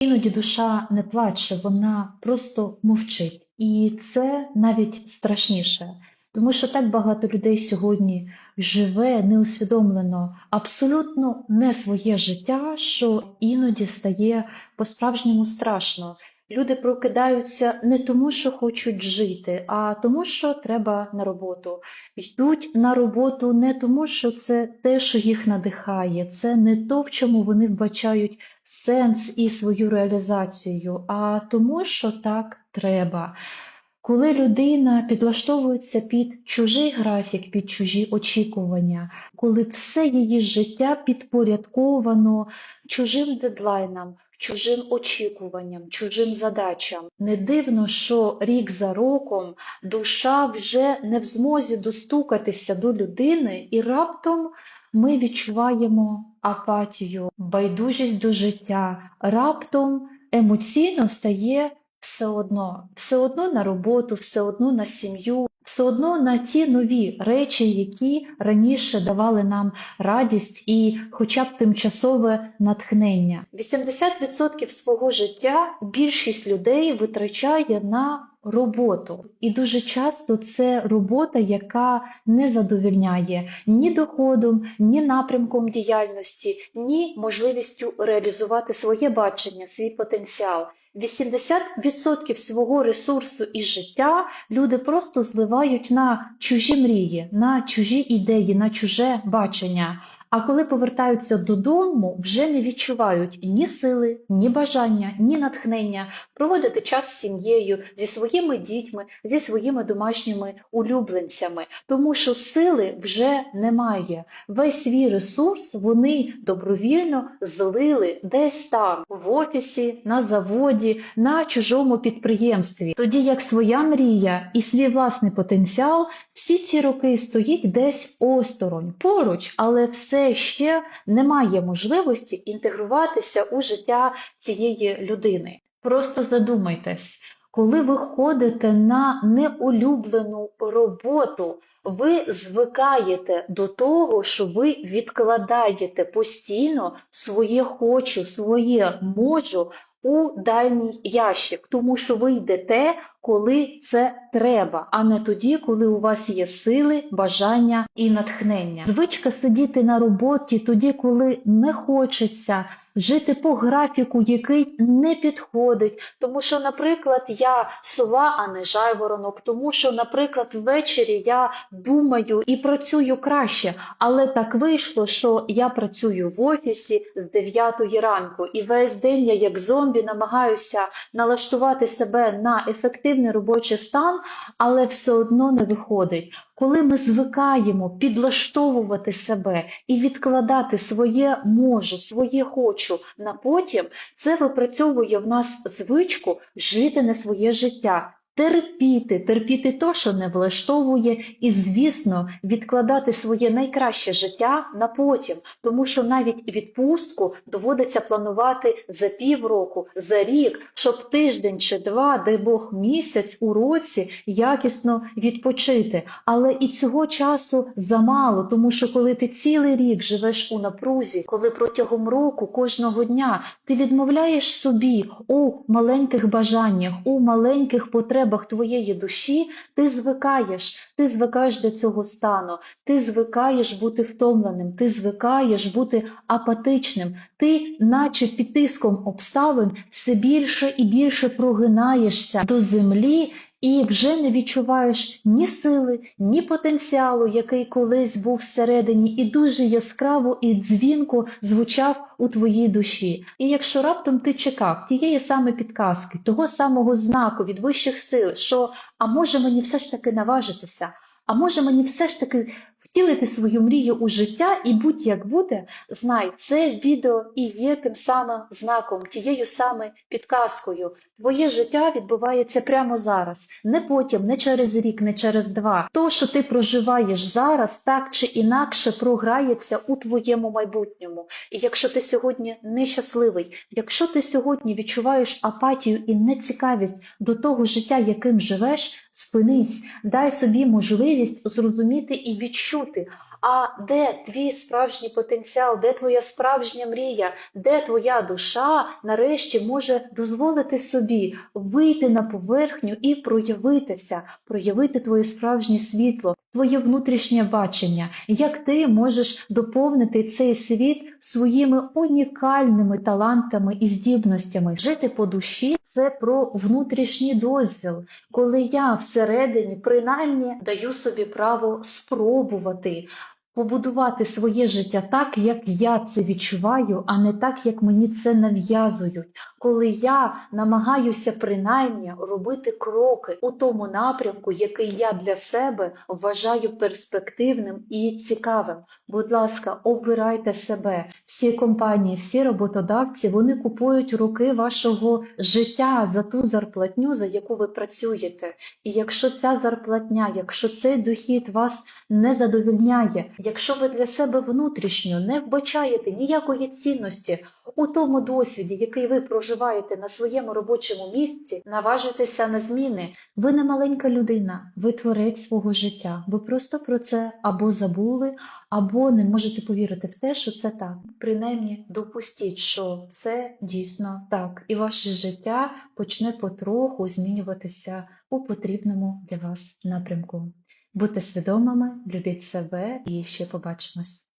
Іноді душа не плаче, вона просто мовчить. І це навіть страшніше, тому що так багато людей сьогодні живе неусвідомлено, абсолютно не своє життя, що іноді стає по-справжньому страшно. Люди прокидаються не тому, що хочуть жити, а тому, що треба на роботу. Йдуть на роботу не тому, що це те, що їх надихає, це не то, в чому вони вбачають сенс і свою реалізацію, а тому, що так треба. Коли людина підлаштовується під чужий графік, під чужі очікування, коли все її життя підпорядковано чужим дедлайнам, чужим очікуванням, чужим задачам, не дивно, що рік за роком душа вже не в змозі достукатися до людини, і раптом ми відчуваємо апатію, байдужість до життя, раптом емоційно стає все одно, все одно на роботу, все одно на сім'ю, все одно на ті нові речі, які раніше давали нам радість і хоча б тимчасове натхнення. 80% свого життя більшість людей витрачає на роботу, і дуже часто це робота, яка не задовільняє ні доходом, ні напрямком діяльності, ні можливістю реалізувати своє бачення, свій потенціал. 80% свого ресурсу і життя люди просто зливають на чужі мрії, на чужі ідеї, на чуже бачення. А коли повертаються додому, вже не відчувають ні сили, ні бажання, ні натхнення проводити час з сім'єю, зі своїми дітьми, зі своїми домашніми улюбленцями, тому що сили вже немає. Весь свій ресурс вони добровільно злили десь там, в офісі, на заводі, на чужому підприємстві. Тоді як своя мрія і свій власний потенціал всі ці роки стоїть десь осторонь, поруч, але все ще немає можливості інтегруватися у життя цієї людини. Просто задумайтесь, коли ви ходите на неулюблену роботу, ви звикаєте до того, що ви відкладаєте постійно своє хочу, своє можу у дальній ящик, тому що ви йдете, коли це треба, а не тоді, коли у вас є сили, бажання і натхнення. Звичка сидіти на роботі тоді, коли не хочеться. Жити по графіку, який не підходить, тому що, наприклад, я сова, а не жайворонок, тому що, наприклад, ввечері я думаю і працюю краще, але так вийшло, що я працюю в офісі з 9 ранку, і весь день я, як зомбі, намагаюся налаштувати себе на ефективний робочий стан, але все одно не виходить. Коли ми звикаємо підлаштовувати себе і відкладати своє можу, своє хочу на потім, це випрацьовує в нас звичку жити не своє життя. Терпіти, терпіти то, що не влаштовує, і, звісно, відкладати своє найкраще життя на потім, тому що навіть відпустку доводиться планувати за півроку, за рік, щоб тиждень чи два, дай Бог місяць у році якісно відпочити. Але і цього часу замало, тому що коли ти цілий рік живеш у напрузі, коли протягом року кожного дня ти відмовляєш собі у маленьких бажаннях, у маленьких потребах твоєї душі, ти звикаєш, ти звикаєш до цього стану, ти звикаєш бути втомленим, ти звикаєш бути апатичним, ти, наче під тиском обставин, все більше і більше прогинаєшся до землі. І вже не відчуваєш ні сили, ні потенціалу, який колись був всередині, і дуже яскраво і дзвінко звучав у твоїй душі. І якщо раптом ти чекав тієї саме підказки, того самого знаку від вищих сил, що а може мені все ж таки наважитися, а може мені все ж таки втілити свою мрію у життя і будь-як буде, знай, це відео і є тим самим знаком, тією саме підказкою. Твоє життя відбувається прямо зараз, не потім, не через рік, не через два. То, що ти проживаєш зараз, так чи інакше програється у твоєму майбутньому. І якщо ти сьогодні нещасливий, якщо ти сьогодні відчуваєш апатію і нецікавість до того життя, яким живеш, спинись, дай собі можливість зрозуміти і відчути. А де твій справжній потенціал, де твоя справжня мрія, де твоя душа нарешті може дозволити собі вийти на поверхню і проявитися, проявити твоє справжнє світло, твоє внутрішнє бачення, як ти можеш доповнити цей світ своїми унікальними талантами і здібностями. Жити по душі це про внутрішній дозвіл, коли я всередині принаймні даю собі право спробувати побудувати своє життя так, як я це відчуваю, а не так, як мені це нав'язують. Коли я намагаюся принаймні робити кроки у тому напрямку, який я для себе вважаю перспективним і цікавим. Будь ласка, обирайте себе. Всі компанії, всі роботодавці, вони купують роки вашого життя за ту зарплатню, за яку ви працюєте. І якщо ця зарплатня, якщо цей дохід вас не задовільняє, якщо ви для себе внутрішньо не вбачаєте ніякої цінності у тому досвіді, який ви проживаєте на своєму робочому місці, наважуйтеся на зміни. Ви не маленька людина, ви творець свого життя. Ви просто про це або забули, або не можете повірити в те, що це так. Принаймні, допустіть, що це дійсно так, і ваше життя почне потроху змінюватися у потрібному для вас напрямку. Будьте свідомими, любіть себе і ще побачимось.